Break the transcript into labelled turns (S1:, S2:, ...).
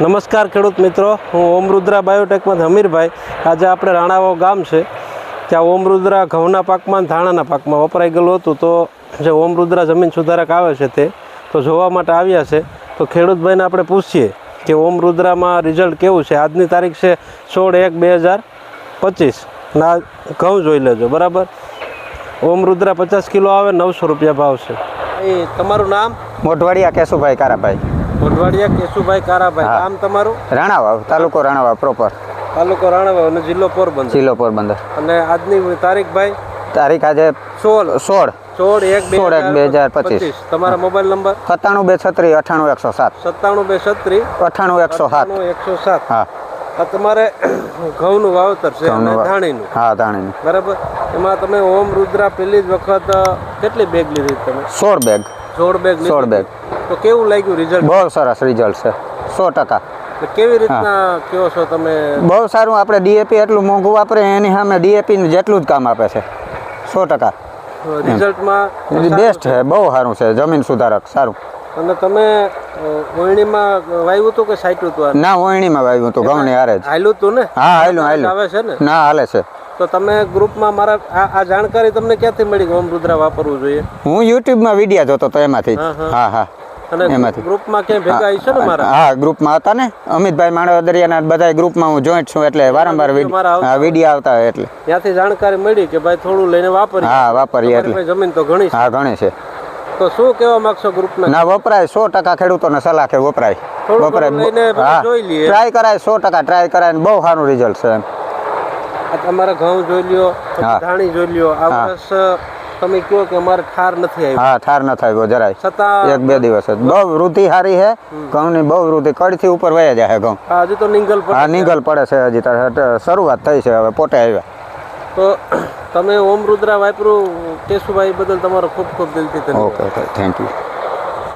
S1: નમસ્કાર ખેડૂત મિત્રો. હું ઓમ રુદ્રા બાયોટેકમાંથી હમીરભાઈ. આજે આપણે રાણાવાવ ગામ છે. ત્યાં ઓમ રુદ્રા ઘઉંના પાકમાં ધાણાના પાકમાં વપરાઈ ગયેલું હતું. તો જે ઓમ રુદ્રા જમીન સુધારક આવે છે તે તો જોવા માટે આવ્યા છે. તો ખેડૂતભાઈને આપણે પૂછીએ કે ઓમ રુદ્રામાં રિઝલ્ટ કેવું છે? આજની તારીખ છે સોળ એક બે હજાર પચીસ. ના ઘઉં જોઈ લેજો બરાબર? ઓમ રુદ્રા પચાસ કિલો આવે નવસો રૂપિયા ભાવ છે. એ તમારું નામ?
S2: મોઢવાડિયા કેશુભાઈ કારાભાઈ.
S1: વઢવાડિયા કેશુભાઈ કારાભાઈ
S2: હા.
S1: નામ તમારું?
S2: રાણાવા તાલુકો રાણાવા પ્રોપર
S1: તાલુકો રાણાવાવ અને જિલ્લો પોરબંદર.
S2: જિલ્લો પોરબંદર.
S1: અને આજની તારીખ ભાઈ?
S2: તારીખ આજે
S1: સોળ.
S2: સોળ.
S1: સોળ એક બે
S2: સોળ એક બે હજાર પચીસ.
S1: તમારા મોબાઈલ નંબર?
S2: સત્તાણું બે છત્રીસ અઠાણું એકસો સાત.
S1: સત્તાણું બે છત્રીસ
S2: અઠ્ઠાણું એકસો સાત.
S1: એકસો સાત.
S2: હા.
S1: આ તમારે ઘઉંનું વાવતર છે અને ધાણીનું.
S2: હા ધાણીનું.
S1: બરાબર? એમાં તમે ઓમ રુદ્રા પેલી જ વખત અ, કેટલી બેગ લીધી તમે?
S2: સોળ બેગ
S1: સોળ બેગ લીધી.
S2: સોળ બેગ.
S1: તો કેવું લાગ્યું રિઝલ્ટ
S2: બહુ સરસ રિઝલ્ટ છે. સો ટકા.
S1: કેવી રીતના કયો છો તમે?
S2: બહુ સારું આપણે ડીએપી એટલું મોંઘું વાપરે એની સામે ડીએપી જેટલું જ કામ આપે છે. સો ટકા.
S1: રિઝલ્ટમાં
S2: બેસ્ટ છે બહુ સારું છે જમીન સુધારક સારું.
S1: અને તમે ઓયણીમાં વાવ્યું હતું કે સાચું હતું
S2: ના ઓયણીમાં વાવ્યું હતું ઘઉંની હારે
S1: હાલ્યું હતું ને?
S2: હા હાલ્યું હાલ્યું.
S1: આવે છે ને?
S2: ના હાલે છે.
S1: તો તમે ગ્રુપમાં મારા આ આ જાણકારી તમને ક્યાંથી મળી કે ઓમ રુદ્રા વાપરવું જોઈએ?
S2: હું યુટ્યુબમાં વીડિયો જોતો તો એમાંથી
S1: હા, હા.
S2: એમાંથી.
S1: ગ્રુપમાં ક્યાંય ભેગા છે ને મારા?
S2: હા ગ્રુપમાં હતા ને. અમિતભાઈ માણવદરિયાના બધા ગ્રુપમાં હું જોઈન્ટ છું એટલે વારંવાર
S1: વીડિયો આવતા
S2: વીડિયો આવતા હોય એટલે.
S1: ત્યાંથી જાણકારી મળી કે ભાઈ થોડું લઈને વાપરી.
S2: હા વાપરીએ એટલે.
S1: જમીન તો ઘણી
S2: હા ઘણી છે.
S1: તો શું કહેવા માંગશો ગ્રુપને?
S2: ના વપરાય સો ટકા ખેડૂતોને સલાહ કે વપરાય. વપરાય.
S1: જોઈ લઈએ.
S2: ટ્રાય કરાય સો ટકા ટ્રાય કરાય ને બહુ સારું રિઝલ્ટ છે એમ.
S1: તમારા ઘઉં જોઈ લ્યો ધાણી જોઈ લ્યો. આ. વર્ષ તમે કહો કે અમારે ઠાર નથી આવી
S2: હા ઠાર ન થાય જરાય.
S1: છતાં
S2: એક બે દિવસ જ. બહુ વૃદ્ધિ સારી છે ઘઉંની બહુ વૃદ્ધિ કડથી ઉપર વયા જાય ઘઉં.
S1: હજી તો નિંગલ
S2: હા નીગલ પડે છે હજી શરૂઆત થઈ છે હવે પોટે આવ્યા.
S1: તો તમે ઓમ રુદ્રા વાપરું કેશુભાઈ બદલ તમારો ખૂબ ખૂબ દિલથી
S2: ઓકે ઓકે થેન્ક યુ